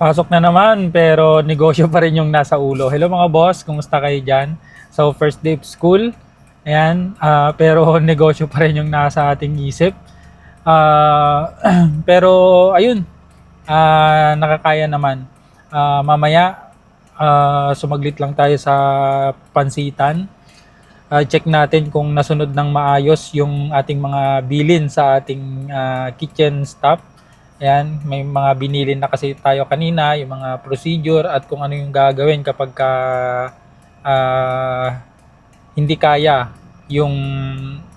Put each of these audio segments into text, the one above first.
Pasok na naman, pero negosyo pa rin yung nasa ulo. Hello mga boss, kumusta kayo dyan? So, first day of school, ayan, ah, pero negosyo pa rin yung nasa ating isip. Ah, pero, ayun, ah, nakakaya naman. Ah, mamaya, ah, sumaglit lang tayo sa pansitan. Ah, check natin kung nasunod ng maayos yung ating mga bilin sa ating ah, kitchen stuff. Ayan, may mga binili na kasi tayo kanina, yung mga procedure at kung ano yung gagawin kapag ka, ah, hindi kaya yung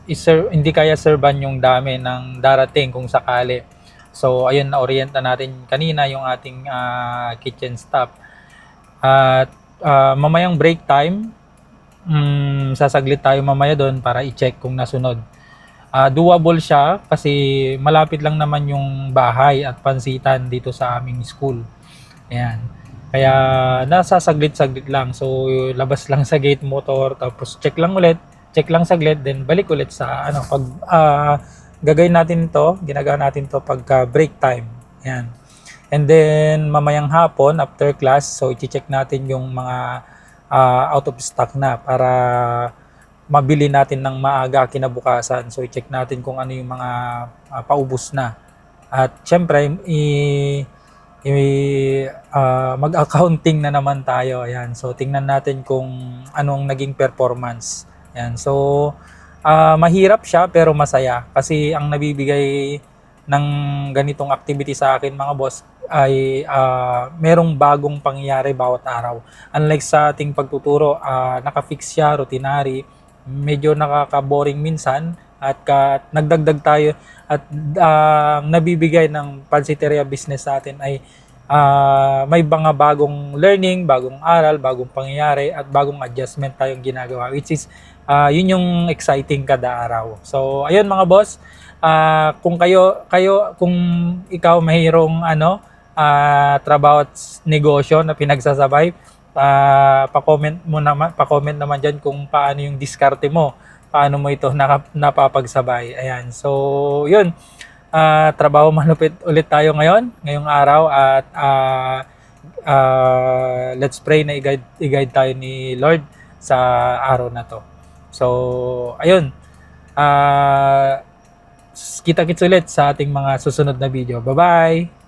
iser, hindi kaya serban yung dami ng darating kung sakali. So, ayun, na-orient na natin kanina yung ating ah, kitchen staff. At ah, mamayang break time, mm, sasaglit tayo mamaya doon para i-check kung nasunod. Ah, doable siya kasi malapit lang naman yung bahay at pansitan dito sa aming school. Ayan. Kaya nasa saglit-saglit lang. So labas lang sa gate motor tapos check lang ulit, check lang saglit then balik ulit sa ano pag ah, gagawin natin to, ginagawa natin to pagka break time. Ayan. And then mamayang hapon after class, so i-check natin yung mga ah, out of stock na para mabili natin ng maaga kinabukasan. So i-check natin kung ano yung mga ah, paubos na. At syempre i, i ah, mag-accounting na naman tayo. Ayan. So tingnan natin kung anong naging performance. Ayan. So ah, mahirap siya pero masaya kasi ang nabibigay ng ganitong activity sa akin mga boss ay ah, merong bagong pangyayari bawat araw. Unlike sa ating pagtuturo, ah, naka-fix siya, routinary, medyo nakaka-boring minsan at ka, nagdagdag tayo at ah, nabibigay ng pansiteria business sa atin ay ah, may mga bagong learning, bagong aral, bagong pangyayari at bagong adjustment tayong ginagawa which is ah, yun yung exciting kada araw. So ayun mga boss, ah, kung kayo kayo kung ikaw mayroong ano ah, trabaho at negosyo na pinagsasabay, pa pa-comment mo naman, pa-comment naman diyan kung paano yung diskarte mo, paano mo ito napapagsabay. Ayan. So, 'yun. Ah, trabaho malupit ulit tayo ngayon, ngayong araw at ah, ah, let's pray na i-guide, i-guide tayo ni Lord sa araw na to. So, ayun. Ah, kita-kits ulit sa ating mga susunod na video. Bye-bye!